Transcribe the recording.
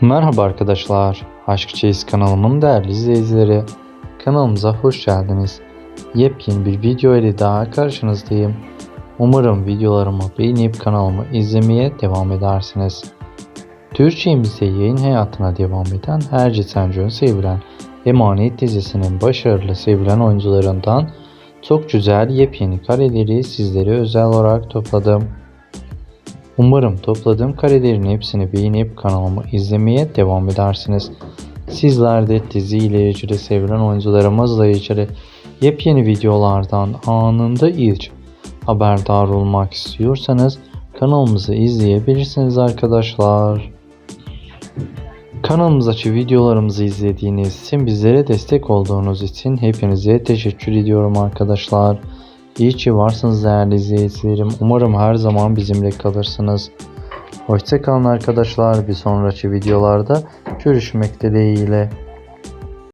Merhaba arkadaşlar. Aşk Çeyiz kanalımın değerli izleyicileri. Kanalımıza hoş geldiniz. Yepyeni bir video ile daha karşınızdayım. Umarım videolarımı beğenip kanalımı izlemeye devam edersiniz. Türkçemizde yayın hayatına devam eden Herci Sencön sevilen Emanet dizisinin başarılı sevilen oyuncularından çok güzel yepyeni kareleri sizlere özel olarak topladım. Umarım topladığım karelerin hepsini beğenip kanalımı izlemeye devam edersiniz. Sizler de dizi ile ilgili sevilen oyuncularımızla ilgili yepyeni videolardan anında ilk haberdar olmak istiyorsanız kanalımızı izleyebilirsiniz arkadaşlar. Kanalımızdaki videolarımızı izlediğiniz için bizlere destek olduğunuz için hepinize teşekkür ediyorum arkadaşlar. İyi ki varsınız değerli izleyicilerim. Umarım her zaman bizimle kalırsınız. Hoşçakalın arkadaşlar. Bir sonraki videolarda görüşmek dileğiyle.